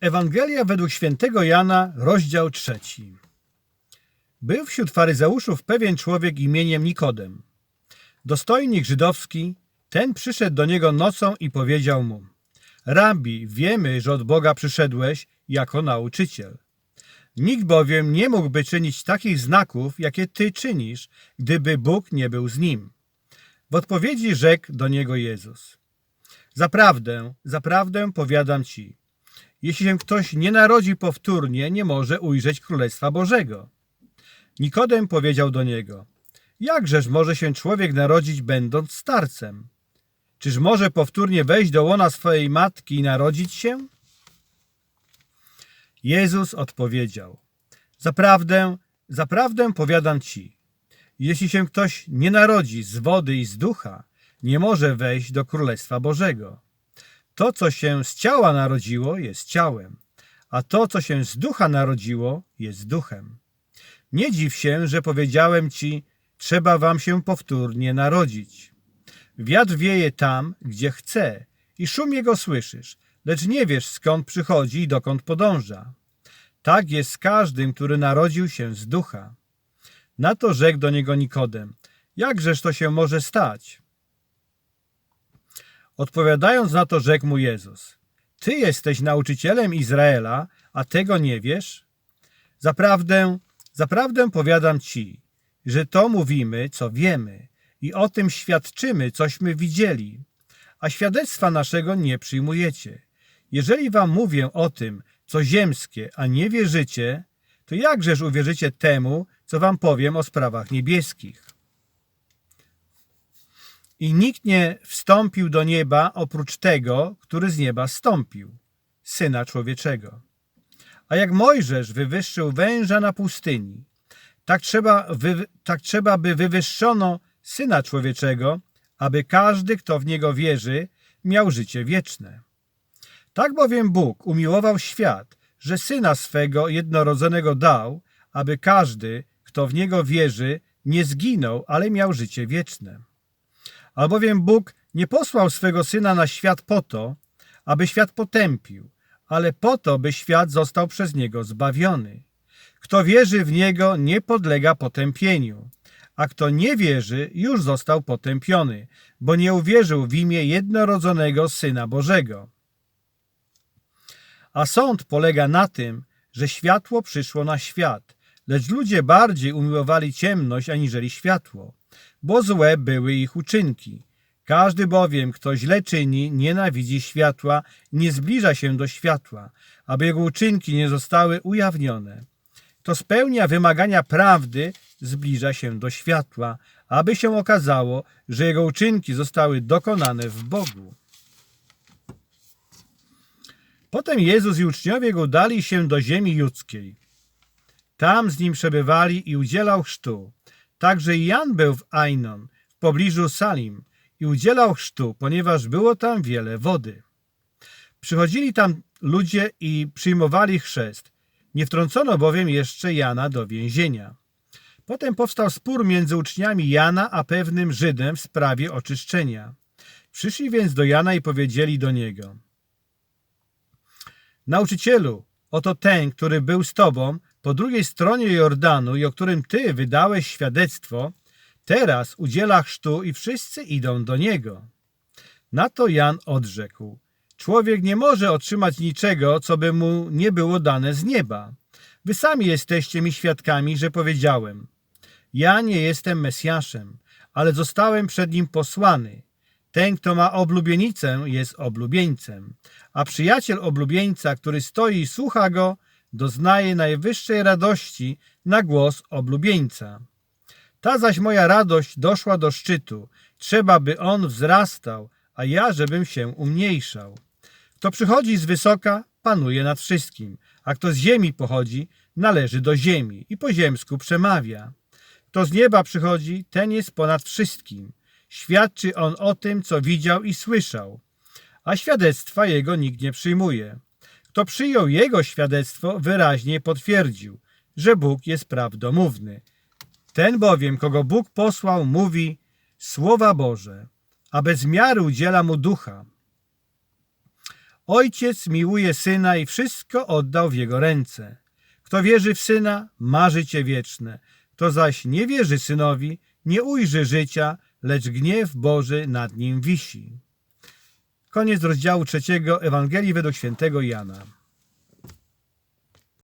Ewangelia według świętego Jana, rozdział trzeci. Był wśród faryzeuszów pewien człowiek imieniem Nikodem. Dostojnik żydowski, ten przyszedł do niego nocą i powiedział mu: Rabi, wiemy, że od Boga przyszedłeś jako nauczyciel. Nikt bowiem nie mógłby czynić takich znaków, jakie ty czynisz, gdyby Bóg nie był z nim. W odpowiedzi rzekł do niego Jezus: Zaprawdę, zaprawdę powiadam ci, jeśli się ktoś nie narodzi powtórnie, nie może ujrzeć Królestwa Bożego. Nikodem powiedział do niego: Jakżeż może się człowiek narodzić, będąc starcem? Czyż może powtórnie wejść do łona swojej matki i narodzić się? Jezus odpowiedział: Zaprawdę, zaprawdę powiadam ci, jeśli się ktoś nie narodzi z wody i z ducha, nie może wejść do Królestwa Bożego. To, co się z ciała narodziło, jest ciałem, a to, co się z ducha narodziło, jest duchem. Nie dziw się, że powiedziałem ci, trzeba wam się powtórnie narodzić. Wiatr wieje tam, gdzie chce i szum jego słyszysz, lecz nie wiesz skąd przychodzi i dokąd podąża. Tak jest z każdym, który narodził się z ducha. Na to rzekł do niego Nikodem, jakżeż to się może stać? Odpowiadając na to rzekł mu Jezus, Ty jesteś nauczycielem Izraela, a tego nie wiesz? Zaprawdę, zaprawdę powiadam Ci, że to mówimy, co wiemy i o tym świadczymy, cośmy widzieli, a świadectwa naszego nie przyjmujecie. Jeżeli wam mówię o tym, co ziemskie, a nie wierzycie, to jakżeż uwierzycie temu, co wam powiem o sprawach niebieskich? I nikt nie wstąpił do nieba oprócz tego, który z nieba stąpił, Syna Człowieczego. A jak Mojżesz wywyższył węża na pustyni, tak trzeba, wy, tak trzeba by wywyższono Syna Człowieczego, aby każdy, kto w Niego wierzy, miał życie wieczne. Tak bowiem Bóg umiłował świat, że Syna swego jednorodzonego dał, aby każdy, kto w Niego wierzy, nie zginął, ale miał życie wieczne. Albowiem Bóg nie posłał swego Syna na świat po to, aby świat potępił, ale po to, by świat został przez Niego zbawiony. Kto wierzy w Niego, nie podlega potępieniu, a kto nie wierzy, już został potępiony, bo nie uwierzył w imię jednorodzonego Syna Bożego. A sąd polega na tym, że światło przyszło na świat, lecz ludzie bardziej umiłowali ciemność aniżeli światło, bo złe były ich uczynki. Każdy bowiem, kto źle czyni, nienawidzi światła, nie zbliża się do światła, aby jego uczynki nie zostały ujawnione. Kto spełnia wymagania prawdy, zbliża się do światła, aby się okazało, że jego uczynki zostały dokonane w Bogu. Potem Jezus i uczniowie go udali się do ziemi judzkiej. Tam z nim przebywali i udzielał chrztu. Także Jan był w Ainon, w pobliżu Salim, i udzielał chrztu, ponieważ było tam wiele wody. Przychodzili tam ludzie i przyjmowali chrzest. Nie wtrącono bowiem jeszcze Jana do więzienia. Potem powstał spór między uczniami Jana a pewnym Żydem w sprawie oczyszczenia. Przyszli więc do Jana i powiedzieli do niego: Nauczycielu, oto ten, który był z tobą po drugiej stronie Jordanu i o którym ty wydałeś świadectwo, teraz udziela chrztu i wszyscy idą do niego. Na to Jan odrzekł: Człowiek nie może otrzymać niczego, co by mu nie było dane z nieba. Wy sami jesteście mi świadkami, że powiedziałem: Ja nie jestem Mesjaszem, ale zostałem przed nim posłany. Ten, kto ma oblubienicę, jest oblubieńcem, a przyjaciel oblubieńca, który stoi i słucha go, doznaje najwyższej radości na głos oblubieńca. Ta zaś moja radość doszła do szczytu. Trzeba, by on wzrastał, a ja, żebym się umniejszał. Kto przychodzi z wysoka, panuje nad wszystkim, a kto z ziemi pochodzi, należy do ziemi i po ziemsku przemawia. Kto z nieba przychodzi, ten jest ponad wszystkim. Świadczy on o tym, co widział i słyszał, a świadectwa jego nikt nie przyjmuje. Kto przyjął jego świadectwo, wyraźnie potwierdził, że Bóg jest prawdomówny. Ten bowiem, kogo Bóg posłał, mówi słowa Boże, a bez miary udziela mu ducha. Ojciec miłuje Syna i wszystko oddał w Jego ręce. Kto wierzy w Syna, ma życie wieczne. Kto zaś nie wierzy Synowi, nie ujrzy życia, lecz gniew Boży nad nim wisi. Koniec rozdziału trzeciego Ewangelii według świętego Jana.